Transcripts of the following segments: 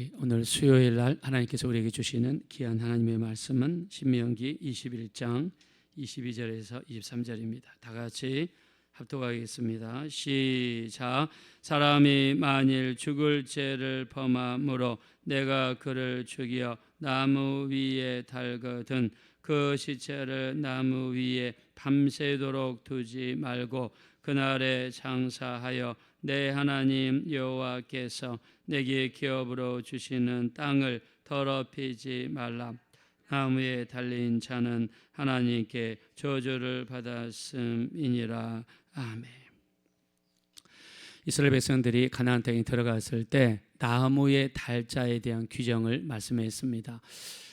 우리 오늘 수요일 날 하나님께서 우리에게 주시는 귀한 하나님의 말씀은 신명기 21장 22절에서 23절입니다. 다 같이 합독하겠습니다. 시작. 사람이 만일 죽을 죄를 범함으로 내가 그를 죽여 나무 위에 달거든 그 시체를 나무 위에 밤새도록 두지 말고 그날에 장사하여 내 하나님 여호와께서 내게 기업으로 주시는 땅을 더럽히지 말라. 나무에 달린 자는 하나님께 저주를 받았음이니라. 아멘. 이스라엘 백성들이 가나안 땅에 들어갔을 때 나무의 달자에 대한 규정을 말씀했습니다.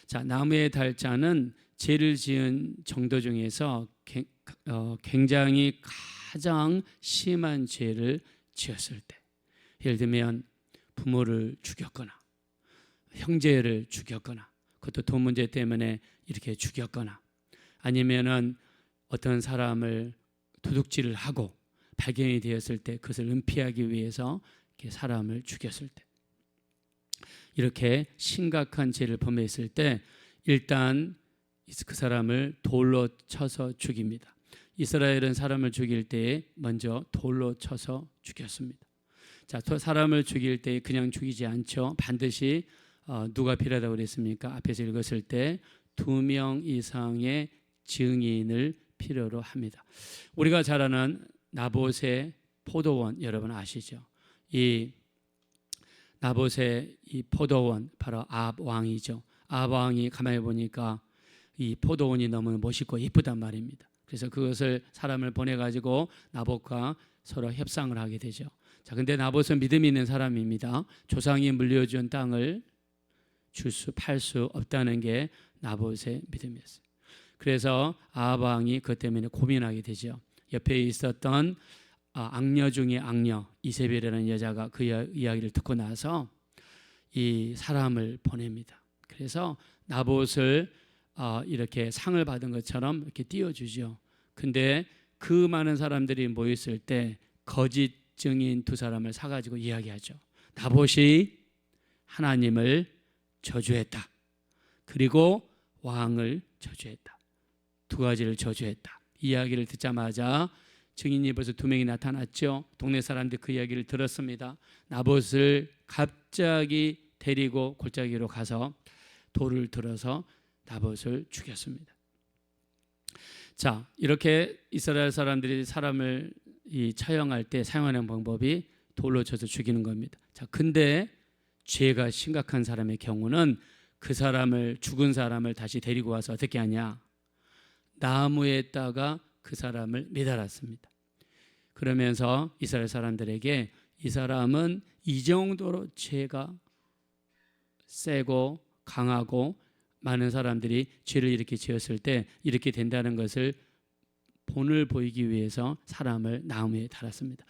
자, 나무의 달자는 죄를 지은 정도 중에서 어, 굉장히 가장 심한 죄를 지었을 때, 예를 들면 부모를 죽였거나 형제를 죽였거나 그것도 돈 문제 때문에 이렇게 죽였거나 아니면은 어떤 사람을 도둑질을 하고 발견이 되었을 때 그것을 은피하기 위해서 이렇게 사람을 죽였을 때 이렇게 심각한 죄를 범했을 때 일단 그 사람을 돌로 쳐서 죽입니다. 이스라엘은 사람을 죽일 때에 먼저 돌로 쳐서 죽였습니다. 자, 사람을 죽일 때 그냥 죽이지 않죠. 반드시 어, 누가 필요하다고 그랬습니까? 앞에서 읽었을 때 두 명 이상의 증인을 필요로 합니다. 우리가 잘 아는 나봇의 포도원 여러분 아시죠? 이 나봇의 이 포도원 바로 아합 왕이죠. 아합 왕이 가만히 보니까 이 포도원이 너무 멋있고 이쁘단 말입니다. 그래서 그것을 사람을 보내 가지고 나봇과 서로 협상을 하게 되죠. 자, 근데 나봇은 믿음이 있는 사람입니다. 조상이 물려준 땅을 줄 수, 팔 수 없다는 게 나봇의 믿음이었어요. 그래서 아합 왕이 그 때문에 고민하게 되죠. 옆에 있었던 아, 악녀 중의 악녀 이세벨이라는 여자가 그 이야기를 듣고 나서 이 사람을 보냅니다. 그래서 나봇을 어, 이렇게 상을 받은 것처럼 이렇게 띄워주죠. 근데 그 많은 사람들이 모였을 때 거짓 증인 두 사람을 사가지고 이야기하죠. 나봇이 하나님을 저주했다. 그리고 왕을 저주했다. 두 가지를 저주했다. 이야기를 듣자마자 증인이 벌써 두 명이 나타났죠. 동네 사람들이 그 이야기를 들었습니다. 나봇을 갑자기 데리고 골짜기로 가서 돌을 들어서 나봇을 죽였습니다. 자, 이렇게 이스라엘 사람들이 사람을 이 처형할 때 사용하는 방법이 돌로 쳐서 죽이는 겁니다. 자, 근데 죄가 심각한 사람의 경우는 그 사람을 죽은 사람을 다시 데리고 와서 어떻게 하냐? 나무에다가 그 사람을 매달았습니다. 그러면서 이스라엘 사람들에게 이 사람은 이 정도로 죄가 세고 강하고 많은 사람들이 죄를 이렇게 지었을 때 이렇게 된다는 것을 본을 보이기 위해서 사람을 나무에 달았습니다.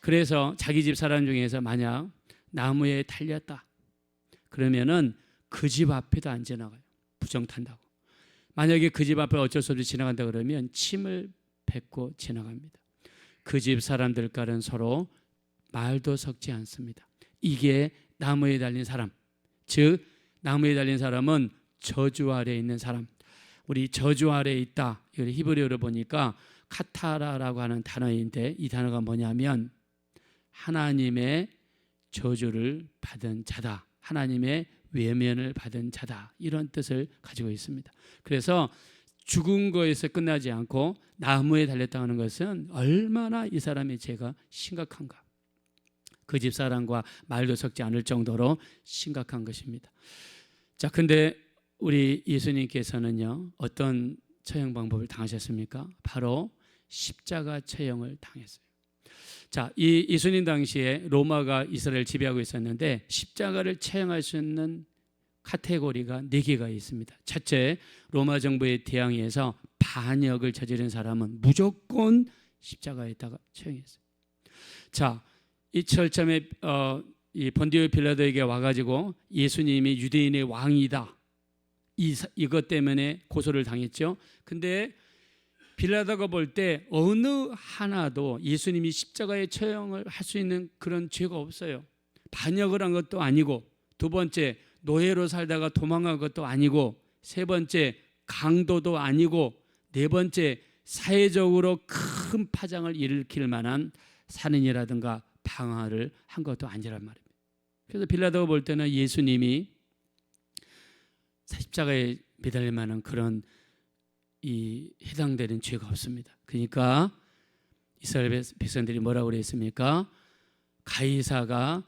그래서 자기 집 사람 중에서 만약 나무에 달렸다. 그러면은 그 집 앞에도 안 지나가요. 부정 탄다고. 만약에 그 집 앞을 어쩔 수 없이 지나간다 그러면 침을 뱉고 지나갑니다. 그 집 사람들과는 서로 말도 섞지 않습니다. 이게 나무에 달린 사람. 즉 나무에 달린 사람은 저주 아래 있는 사람. 우리 저주 아래 있다. 이걸 히브리어로 보니까 카타라라고 하는 단어인데 이 단어가 뭐냐면 하나님의 저주를 받은 자다. 하나님의 외면을 받은 자다. 이런 뜻을 가지고 있습니다. 그래서 죽은 거에서 끝나지 않고 나무에 달렸다는 것은 얼마나 이 사람의 죄가 심각한가. 그 집 사람과 말도 섞지 않을 정도로 심각한 것입니다. 자, 근데 우리 예수님께서는요 어떤 처형 방법을 당하셨습니까? 바로 십자가 처형을 당했어요. 자, 이 예수님 당시에 로마가 이스라엘 지배하고 있었는데 십자가를 처형할 수 있는 카테고리가 네 개가 있습니다. 첫째, 로마 정부의 대항해서 반역을 저지른 사람은 무조건 십자가에다가 처형했어요. 자, 이 철참에 어, 이 본디오 빌라도에게 와가지고 예수님이 유대인의 왕이다. 이, 이것 때문에 고소를 당했죠. 근데 빌라도가 볼 때 어느 하나도 예수님이 십자가에 처형을 할 수 있는 그런 죄가 없어요. 반역을 한 것도 아니고 두 번째 노예로 살다가 도망간 것도 아니고 세 번째 강도도 아니고 네 번째 사회적으로 큰 파장을 일으킬 만한 살인이라든가 방화를 한 것도 아니란 말입니다. 그래서 빌라도가 볼 때는 예수님이 십자가에 매달릴 만한 그런 이 해당되는 죄가 없습니다. 그러니까 이스라엘 백- 백성들이 뭐라고 그랬습니까? 가이사가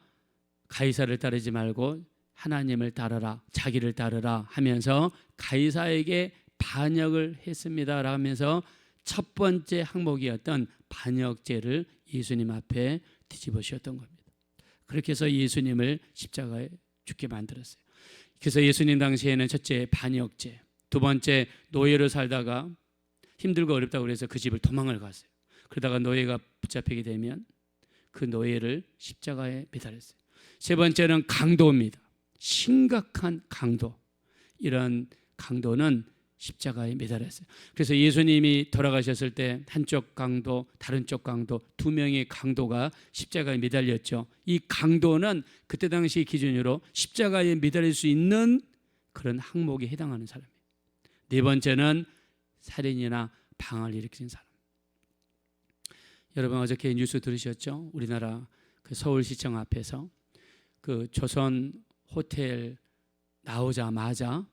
가이사를 따르지 말고 하나님을 따르라, 자기를 따르라 하면서 가이사에게 반역을 했습니다. 라면서 첫 번째 항목이었던 반역죄를 예수님 앞에 뒤집어 씌웠던 겁니다. 그렇게 해서 예수님을 십자가에 죽게 만들었어요. 그래서 예수님 당시에는 첫째 반역죄, 두 번째 노예로 살다가 힘들고 어렵다고 그래서 그 집을 도망을 갔어요. 그러다가 노예가 붙잡히게 되면 그 노예를 십자가에 매달렸어요. 세 번째는 강도입니다. 심각한 강도. 이런 강도는 십자가에 매달렸어요. 그래서 예수님이 돌아가셨을 때 한쪽 강도, 다른 쪽 강도, 두 명의 강도가 십자가에 매달렸죠. 이 강도는 그때 당시 기준으로 십자가에 매달릴 수 있는 그런 항목에 해당하는 사람이에요. 네 번째는 살인이나 방을 일으키는 사람. 여러분 어저께 뉴스 들으셨죠? 우리나라 그 서울시청 앞에서 그 조선 호텔 나오자마자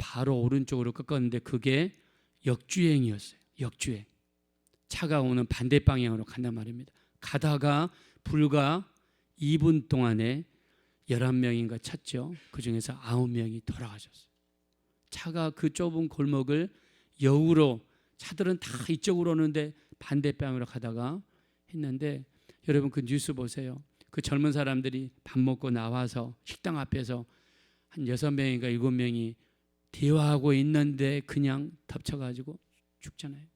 바로 오른쪽으로 꺾었는데 그게 역주행이었어요. 역주행. 차가 오는 반대 방향으로 간단 말입니다. 가다가 불과 2분 동안에 11명인가 찼죠. 그 중에서 9명이 돌아가셨어요. 차가 그 좁은 골목을 여우로 차들은 다 이쪽으로 오는데 반대 방향으로 가다가 했는데 여러분 그 뉴스 보세요. 그 젊은 사람들이 밥 먹고 나와서 식당 앞에서 한 여섯 명인가 일곱 명이 대화하고 있는데 그냥 덮쳐가지고 죽잖아요.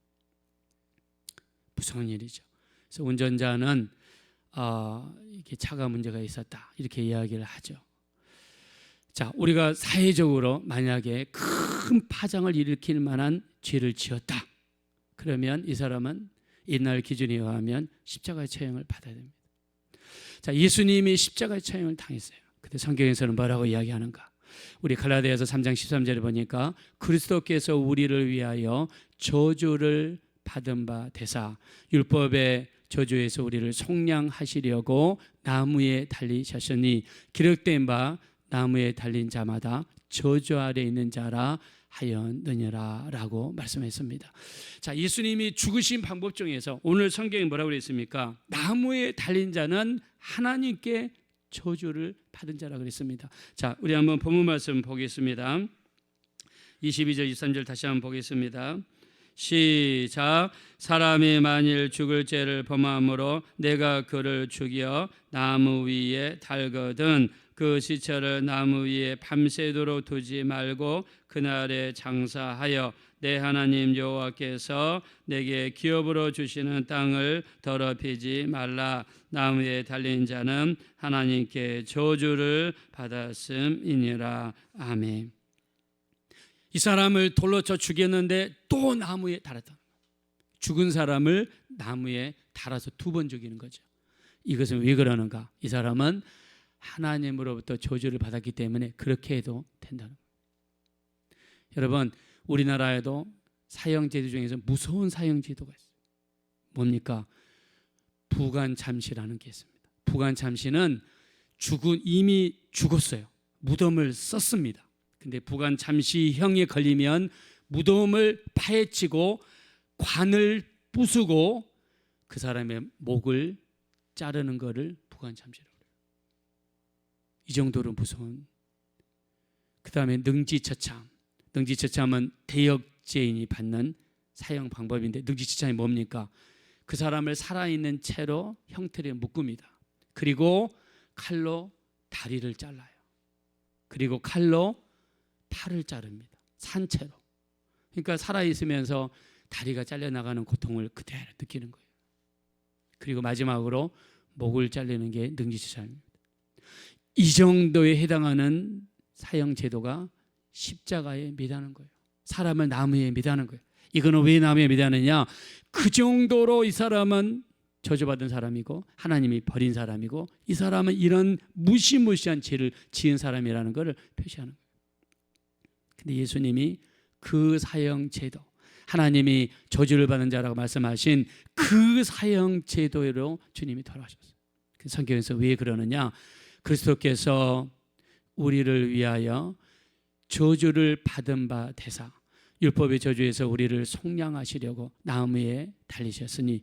무서운 일이죠. 그래서 운전자는 아 이게 차가 문제가 있었다 이렇게 이야기를 하죠. 자, 우리가 사회적으로 만약에 큰 파장을 일으킬 만한 죄를 지었다. 그러면 이 사람은 옛날 기준에 의하면 십자가의 처형을 받아야 됩니다. 자, 예수님이 십자가의 처형을 당했어요. 근데 성경에서는 뭐라고 이야기하는가? 우리 갈라디아서 3장 13절에 보니까 그리스도께서 우리를 위하여 저주를 받은 바 되사 율법의 저주에서 우리를 속량하시려고 나무에 달리셨으니 기록된 바 나무에 달린 자마다 저주 아래 있는 자라 하였느니라라고 말씀했습니다. 자, 예수님이 죽으신 방법 중에서 오늘 성경에 뭐라고 그랬습니까? 나무에 달린 자는 하나님께 저주를 받은 자라 그랬습니다. 자, 우리 한번 본문 말씀 보겠습니다. 22절 23절 다시 한번 보겠습니다. 시작 사람이 만일 죽을 죄를 범함으로 내가 그를 죽여 나무 위에 달거든 그 시체를 나무 위에 밤새도록 두지 말고 그날에 장사하여 내 하나님 여호와께서 내게 기업으로 주시는 땅을 더럽히지 말라 나무에 달린 자는 하나님께 저주를 받았음이니라 아멘. 이 사람을 돌로 쳐 죽였는데 또 나무에 달았다. 죽은 사람을 나무에 달아서 두 번 죽이는 거죠. 이것은 왜 그러는가? 이 사람은 하나님으로부터 저주를 받았기 때문에 그렇게 해도 된다는 거예요. 여러분, 우리나라에도 사형제도 중에서 무서운 사형제도가 있어요. 뭡니까? 부관참시라는 게 있습니다. 부관참시는 죽은 이미 죽었어요. 무덤을 썼습니다. 근데 부관 잠시형에 걸리면 무덤을 파헤치고 관을 부수고 그 사람의 목을 자르는 것을 부관 잠시라고 해요. 이 정도로 무서운. 그 다음에 능지처참. 능지처참은 대역죄인이 받는 사형 방법인데 능지처참이 뭡니까? 그 사람을 살아있는 채로 형틀에 묶습니다. 그리고 칼로 다리를 잘라요. 그리고 칼로 팔을 자릅니다. 산채로. 그러니까 살아 있으면서 다리가 잘려 나가는 고통을 그대로 느끼는 거예요. 그리고 마지막으로 목을 잘리는 게 능지처참입니다. 이 정도에 해당하는 사형 제도가 십자가에 매다는 거예요. 사람을 나무에 매다는 거예요. 이거는 왜 나무에 매다느냐? 그 정도로 이 사람은 저주받은 사람이고 하나님이 버린 사람이고 이 사람은 이런 무시무시한 죄를 지은 사람이라는 것을 표시하는 거예요. 근데 예수님이 그 사형 제도 하나님이 저주를 받는 자라고 말씀하신 그 사형 제도로 주님이 돌아가셨어요. 그 성경에서 왜 그러느냐? 그리스도께서 우리를 위하여 저주를 받은 바 대사 율법의 저주에서 우리를 속량하시려고 나무에 달리셨으니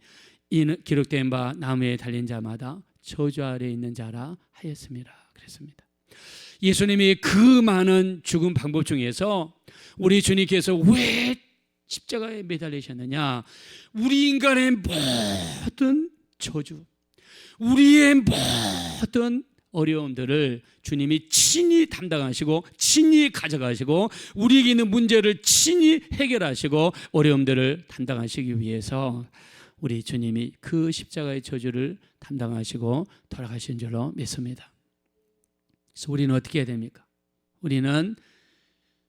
이는 기록된 바 나무에 달린 자마다 저주 아래 있는 자라 하였습니다. 그랬습니다. 예수님이 그 많은 죽음 방법 중에서 우리 주님께서 왜 십자가에 매달리셨느냐? 우리 인간의 모든 저주, 우리의 모든 어려움들을 주님이 친히 담당하시고 친히 가져가시고 우리에게 있는 문제를 친히 해결하시고 어려움들을 담당하시기 위해서 우리 주님이 그 십자가의 저주를 담당하시고 돌아가신 줄로 믿습니다. 그래서 우리는 어떻게 해야 됩니까? 우리는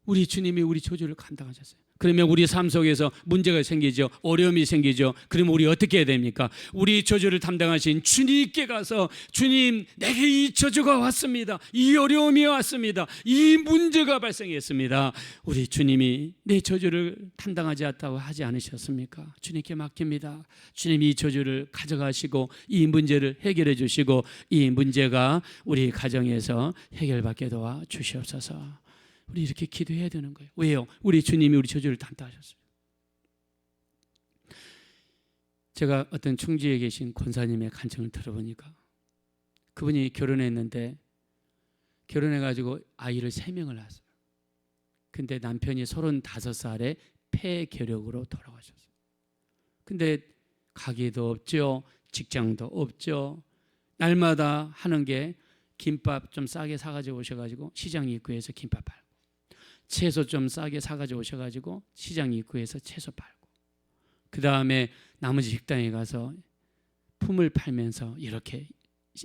우리 주님이 우리 저주를 감당하셨어요. 그러면 우리 삶 속에서 문제가 생기죠. 어려움이 생기죠. 그러면 우리 어떻게 해야 됩니까? 우리 저주를 담당하신 주님께 가서 주님 내게 이 저주가 왔습니다. 이 어려움이 왔습니다. 이 문제가 발생했습니다. 우리 주님이 내 저주를 담당하지 않다고 하지 않으셨습니까? 주님께 맡깁니다. 주님이 이 저주를 가져가시고 이 문제를 해결해 주시고 이 문제가 우리 가정에서 해결받게 도와 주시옵소서. 우리 이렇게 기도해야 되는 거예요. 왜요? 우리 주님이 우리 저주를 담당하셨어요. 제가 어떤 충주에 계신 권사님의 간청을 들어보니까 그분이 결혼했는데 결혼해 가지고 아이를 세 명을 낳았어요. 근데 남편이 35살에 폐결핵으로 돌아가셨어요. 근데 가게도 없죠. 직장도 없죠. 날마다 하는 게 김밥 좀 싸게 사가지고 오셔가지고 시장 입구에서 김밥 팔고 채소 좀 싸게 사가지고 오셔가지고 시장 입구에서 채소 팔고 그 다음에 나머지 식당에 가서 품을 팔면서 이렇게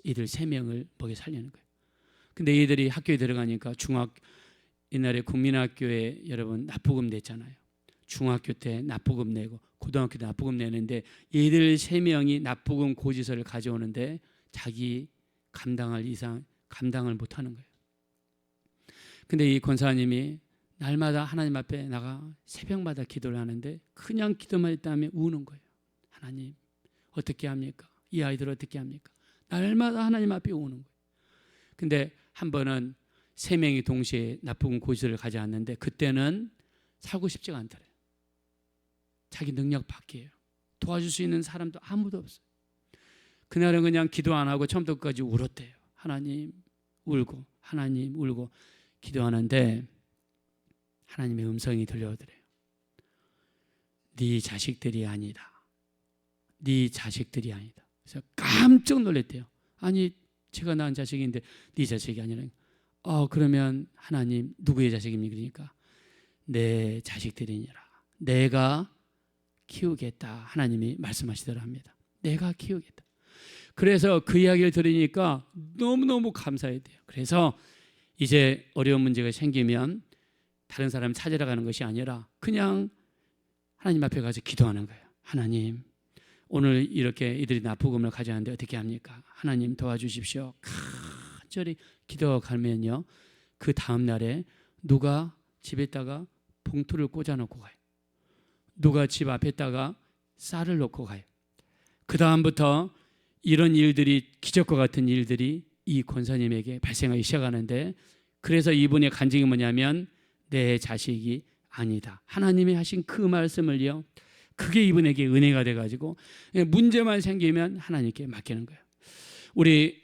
이들 세 명을 먹여 살리는 거예요. 근데 얘들이 학교에 들어가니까 중학 옛날에 국민학교에 여러분 납부금 냈잖아요. 중학교 때 납부금 내고 고등학교 때 납부금 내는데 얘들 세 명이 납부금 고지서를 가져오는데 자기 감당할 이상 감당을 못 하는 거예요. 근데 이 권사님이 날마다 하나님 앞에 나가 새벽마다 기도를 하는데 그냥 기도만 했다면 우는 거예요. 하나님 어떻게 합니까? 이 아이들 어떻게 합니까? 날마다 하나님 앞에 우는 거예요. 근데 한 번은 세 명이 동시에 나쁜 고지를 가져왔는데 그때는 살고 싶지가 않더래요. 자기 능력 밖이에요. 도와줄 수 있는 사람도 아무도 없어요. 그날은 그냥 기도 안 하고 처음부터 끝까지 울었대요. 하나님 울고 하나님 울고 기도하는데 하나님의 음성이 들려오더래요. 네 자식들이 아니다. 네 자식들이 아니다. 그래서 깜짝 놀랐대요. 아니 제가 낳은 자식인데 네 자식이 아니라 어 그러면 하나님 누구의 자식입니까? 그러니까 내 자식들이니라. 내가 키우겠다. 하나님이 말씀하시더라 합니다. 내가 키우겠다. 그래서 그 이야기를 들으니까 너무너무 감사해야 돼요. 그래서 이제 어려운 문제가 생기면 다른 사람 찾으러 가는 것이 아니라 그냥 하나님 앞에 가서 기도하는 거예요. 하나님, 오늘 이렇게 이들이 납부금을 가져왔는데 어떻게 합니까? 하나님 도와주십시오. 간절히 기도하면요. 그 다음 날에 누가 집에다가 봉투를 꽂아놓고 가요. 누가 집 앞에다가 쌀을 놓고 가요. 그 다음부터 이런 일들이 기적과 같은 일들이 이 권사님에게 발생하기 시작하는데 그래서 이분의 간증이 뭐냐면 내 자식이 아니다. 하나님이 하신 그 말씀을요. 그게 이분에게 은혜가 돼 가지고 문제만 생기면 하나님께 맡기는 거예요. 우리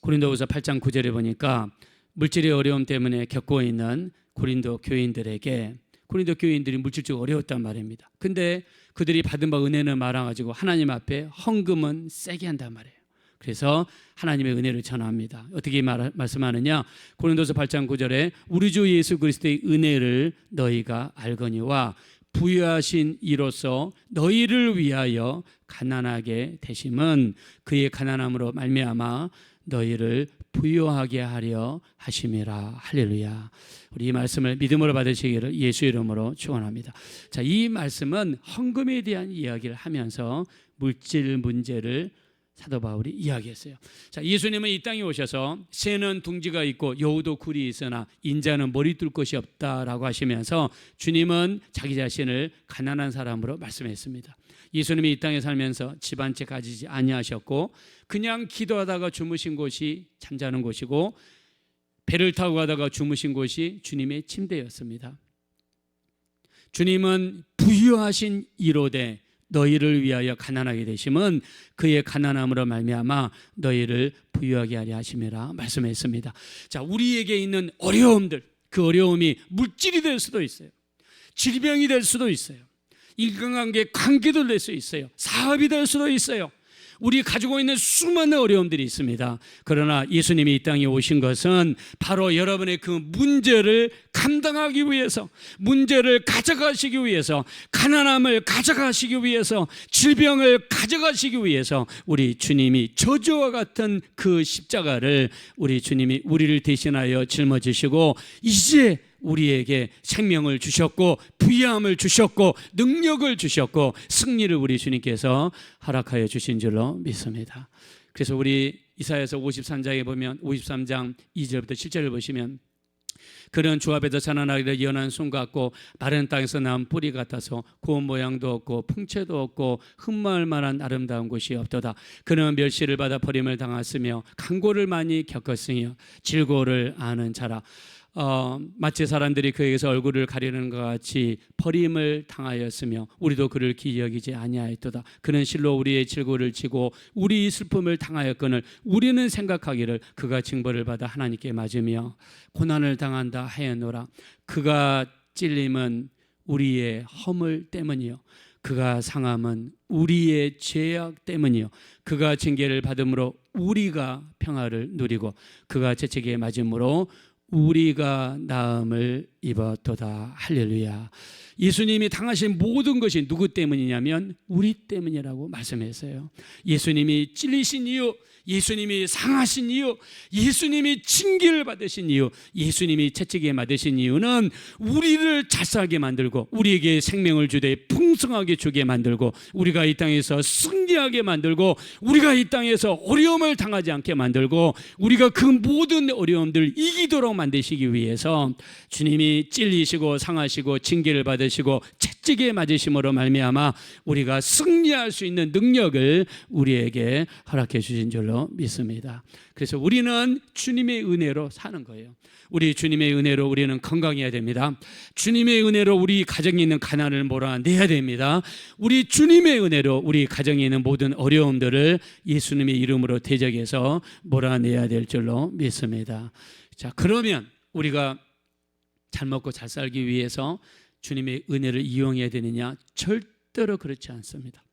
고린도후서 8장 9절에 보니까 물질의 어려움 때문에 겪고 있는 고린도 교인들에게 고린도 교인들이 물질적으로 어려웠단 말입니다. 근데 그들이 받은 바 은혜는 말아 가지고 하나님 앞에 헌금은 세게 한단 말이에요. 그래서 하나님의 은혜를 전합니다. 어떻게 말, 말씀하느냐? 고린도서 8장 9절에 우리 주 예수 그리스도의 은혜를 너희가 알거니와 부유하신 이로써 너희를 위하여 가난하게 되심은 그의 가난함으로 말미암아 너희를 부유하게 하려 하심이라 할렐루야. 우리 이 말씀을 믿음으로 받으시기를 예수 이름으로 축원합니다. 자, 이 말씀은 헌금에 대한 이야기를 하면서 물질 문제를 사도 바울이 이야기했어요. 자, 예수님은 이 땅에 오셔서 새는 둥지가 있고 여우도 굴이 있으나 인자는 머리 뚫 것이 없다라고 하시면서 주님은 자기 자신을 가난한 사람으로 말씀했습니다. 예수님이 이 땅에 살면서 집 한 채 가지지 아니하셨고 그냥 기도하다가 주무신 곳이 잠자는 곳이고 배를 타고 가다가 주무신 곳이 주님의 침대였습니다. 주님은 부유하신 이로되 너희를 위하여 가난하게 되심은 그의 가난함으로 말미암아 너희를 부유하게 하려 하심이라 말씀했습니다. 자, 우리에게 있는 어려움들 그 어려움이 물질이 될 수도 있어요. 질병이 될 수도 있어요. 인간관계 관계도 될 수 있어요. 사업이 될 수도 있어요. 우리 가지고 있는 수많은 어려움들이 있습니다. 그러나 예수님이 이 땅에 오신 것은 바로 여러분의 그 문제를 감당하기 위해서, 문제를 가져가시기 위해서, 가난함을 가져가시기 위해서, 질병을 가져가시기 위해서 우리 주님이 저주와 같은 그 십자가를 우리 주님이 우리를 대신하여 짊어지시고 이제 우리에게 생명을 주셨고 부유함을 주셨고 능력을 주셨고 승리를 우리 주님께서 허락하여 주신 줄로 믿습니다. 그래서 우리 이사야서 53장에 보면 53장 2절부터 7절을 보시면 그런 조합에서 자라나기를 연한 손 같고 마른 땅에서 난 뿌리 같아서 고운 모양도 없고 풍채도 없고 흠마을 만한 아름다운 곳이 없도다. 그는 멸시를 받아 버림을 당했으며 강고를 많이 겪었으며 질고를 아는 자라. 어, 마치 사람들이 그에게서 얼굴을 가리는 것 같이 버림을 당하였으며 우리도 그를 기여기지 아니하였도다. 그는 실로 우리의 질고를 지고 우리 슬픔을 당하였거늘 우리는 생각하기를 그가 징벌을 받아 하나님께 맞으며 고난을 당한다 하였노라. 그가 찔림은 우리의 허물 때문이요. 그가 상함은 우리의 죄악 때문이요. 그가 징계를 받음으로 우리가 평화를 누리고 그가 재책에 맞음으로 우리가 나음을 입었도다 할렐루야. 예수님이 당하신 모든 것이 누구 때문이냐면 우리 때문이라고 말씀했어요. 예수님이 찔리신 이유, 예수님이 상하신 이유, 예수님이 징계를 받으신 이유, 예수님이 채찍에 맞으신 이유는 우리를 자살하게 만들고 우리에게 생명을 주되 풍성하게 주게 만들고 우리가 이 땅에서 승리하게 만들고 우리가 이 땅에서 어려움을 당하지 않게 만들고 우리가 그 모든 어려움들 이기도록 만드시기 위해서 주님이 찔리시고 상하시고 징계를 받으시고 채찍에 맞으심으로 말미암아 우리가 승리할 수 있는 능력을 우리에게 허락해 주신 줄로 믿습니다. 그래서 우리는 주님의 은혜로 사는 거예요. 우리 주님의 은혜로 우리는 건강해야 됩니다. 주님의 은혜로 우리 가정에 있는 가난을 몰아내야 됩니다. 우리 주님의 은혜로 우리 가정에 있는 모든 어려움들을 예수님의 이름으로 대적해서 몰아내야 될 줄로 믿습니다. 자, 그러면 우리가 잘 먹고 잘 살기 위해서 주님의 은혜를 이용해야 되느냐? 절대로 그렇지 않습니다.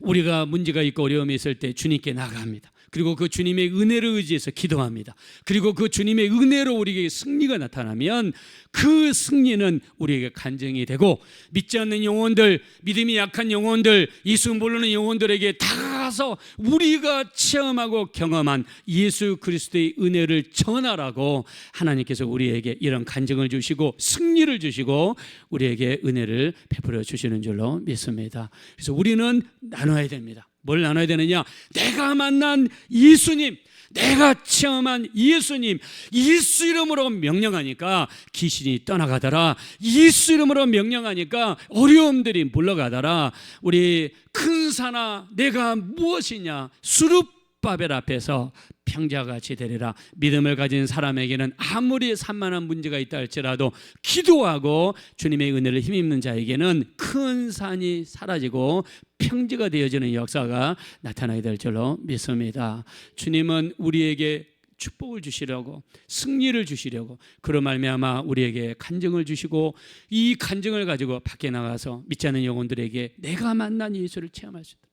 우리가 문제가 있고 어려움이 있을 때 주님께 나갑니다. 그리고 그 주님의 은혜를 의지해서 기도합니다. 그리고 그 주님의 은혜로 우리에게 승리가 나타나면 그 승리는 우리에게 간증이 되고 믿지 않는 영혼들, 믿음이 약한 영혼들, 예수 모르는 영혼들에게 다 가가서 우리가 체험하고 경험한 예수 그리스도의 은혜를 전하라고 하나님께서 우리에게 이런 간증을 주시고 승리를 주시고 우리에게 은혜를 베풀어 주시는 줄로 믿습니다. 그래서 우리는 나눠야 됩니다. 뭘 나눠야 되느냐? 내가 만난 예수님, 내가 체험한 예수님, 예수 이름으로 명령하니까 귀신이 떠나가더라. 예수 이름으로 명령하니까 어려움들이 물러가더라. 우리 큰 사나 내가 무엇이냐? 수룹 바벨 앞에서 평자같이 되리라 믿음을 가진 사람에게는 아무리 산만한 문제가 있다 할지라도 기도하고 주님의 은혜를 힘입는 자에게는 큰 산이 사라지고 평지가 되어지는 역사가 나타나게 될 줄로 믿습니다. 주님은 우리에게 축복을 주시려고 승리를 주시려고 그런 말미암아 우리에게 간증을 주시고 이 간증을 가지고 밖에 나가서 믿지 않는 영혼들에게 내가 만난 예수를 체험할 수 있다.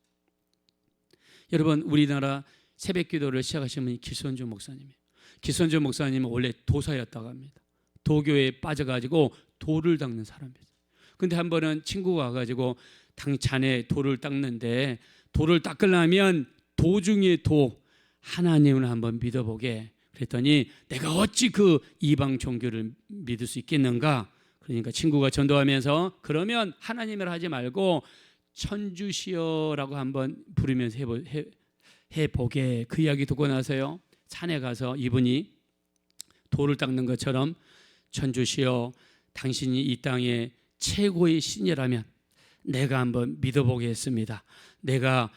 여러분 우리나라 새벽 기도를 시작하신 분이 기선주 목사님이에요. 기선주 목사님은 원래 도사였다고 합니다. 도교에 빠져가지고 돌을 닦는 사람이었어요. 근데 한 번은 친구가 와가지고 당 잔에 돌을 닦는데 돌을 닦으려면 도중에 도 하나님을 한번 믿어보게 그랬더니 내가 어찌 그 이방 종교를 믿을 수 있겠는가 그러니까 친구가 전도하면서 그러면 하나님을 하지 말고 천주시여라고 한번 부르면서 해보, 해, 해보게 그 이야기 듣고 나서요 산에 가서 이분이 돌을 닦는 것처럼 천주시여 당신이 이 땅의 최고의 신이라면 내가 한번 믿어보겠습니다. 내가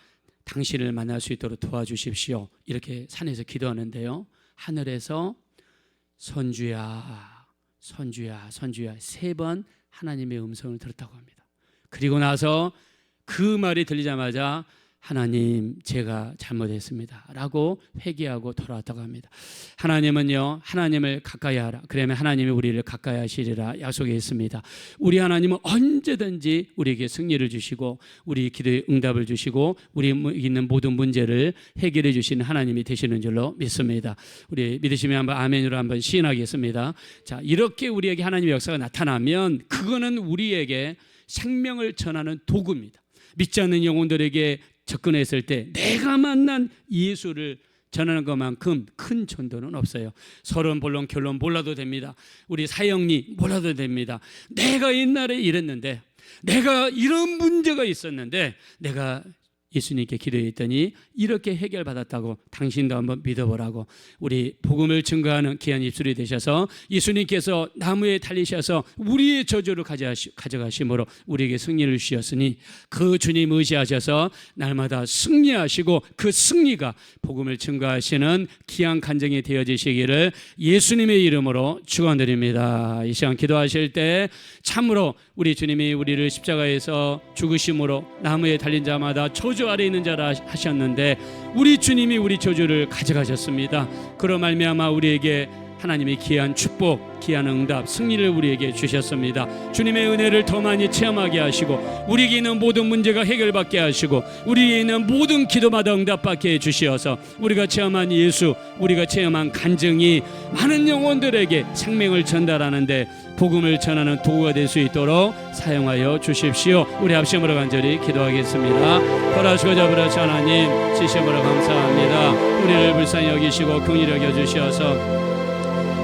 당신을 만날 수 있도록 도와주십시오. 이렇게 산에서 기도하는데요. 하늘에서 선주야, 선주야, 선주야 세 번 하나님의 음성을 들었다고 합니다. 그리고 나서 그 말이 들리자마자 하나님 제가 잘못했습니다 라고 회개하고 돌아왔다고 합니다. 하나님은요 하나님을 가까이 하라 그러면 하나님이 우리를 가까이 하시리라 약속했습니다. 우리 하나님은 언제든지 우리에게 승리를 주시고 우리 기도에 응답을 주시고 우리 있는 모든 문제를 해결해 주시는 하나님이 되시는 줄로 믿습니다. 우리 믿으시면 한번 아멘으로 한번 시인하겠습니다. 자 이렇게 우리에게 하나님의 역사가 나타나면 그거는 우리에게 생명을 전하는 도구입니다. 믿지 않는 영혼들에게 접근했을 때 내가 만난 예수를 전하는 것만큼 큰 전도는 없어요. 서론 본론 결론 몰라도 됩니다. 우리 사형리 몰라도 됩니다. 내가 옛날에 이랬는데 내가 이런 문제가 있었는데 내가 예수님께 기도했더니 이렇게 해결받았다고 당신도 한번 믿어보라고 우리 복음을 증거하는 귀한 입술이 되셔서 예수님께서 나무에 달리셔서 우리의 저주를 가져가심으로 우리에게 승리를 주셨으니 그 주님 의지하셔서 날마다 승리하시고 그 승리가 복음을 증거하시는 귀한 간증이 되어지시기를 예수님의 이름으로 축원드립니다. 이 시간 기도하실 때 참으로 우리 주님이 우리를 십자가에서 죽으심으로 나무에 달린 자마다 저주 아래 있는 자라 하셨는데 우리 주님이 우리 저주를 가져가셨습니다. 그로 말미암아 우리에게 하나님의 귀한 축복, 귀한 응답, 승리를 우리에게 주셨습니다. 주님의 은혜를 더 많이 체험하게 하시고 우리에게 있는 모든 문제가 해결받게 하시고 우리에 있는 모든 기도마다 응답받게 해 주시어서 우리가 체험한 예수, 우리가 체험한 간증이 많은 영혼들에게 생명을 전달하는데 복음을 전하는 도구가 될 수 있도록 사용하여 주십시오. 우리 합심으로 간절히 기도하겠습니다. 돌아주고 잡으라 하나님, 지심으로 감사합니다. 우리를 불쌍히 여기시고 긍휼히 여겨 주시어서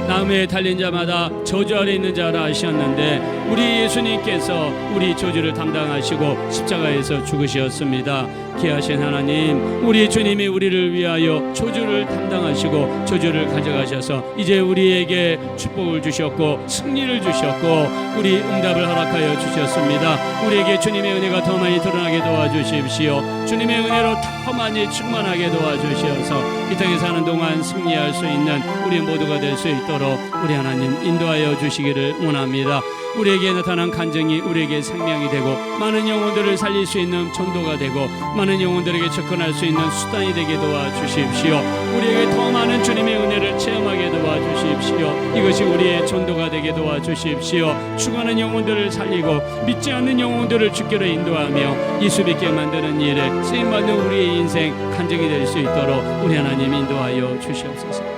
나무에 달린 자마다 저주 아래 있는 자라 하셨는데 우리 예수님께서 우리 저주를 담당하시고 십자가에서 죽으셨습니다. 귀하신 하나님, 우리 주님이 우리를 위하여 저주를 담당하시고 저주를 가져가셔서 이제 우리에게 축복을 주셨고 승리를 주셨고 우리 응답을 허락하여 주셨습니다. 우리에게 주님의 은혜가 더 많이 드러나게 도와주십시오. 주님의 은혜로 더 많이 충만하게 도와주시어서 이 땅에 사는 동안 승리할 수 있는 우리 모두가 될 수 있도록 우리 하나님 인도하여 주시기를 원합니다. 우리에게 나타난 간증이 우리에게 생명이 되고 많은 영혼들을 살릴 수 있는 전도가 되고 많은 영혼들에게 접근할 수 있는 수단이 되게 도와주십시오. 우리에게 더 많은 주님의 은혜를 체험하게 도와주십시오. 이것이 우리의 전도가 되게 도와주십시오. 죽어가는 영혼들을 살리고 믿지 않는 영혼들을 주께로 인도하며 예수 믿게 만드는 일에 쓰임 받는 우리의 인생 간증이 될 수 있도록 우리 하나님 인도하여 주시옵소서.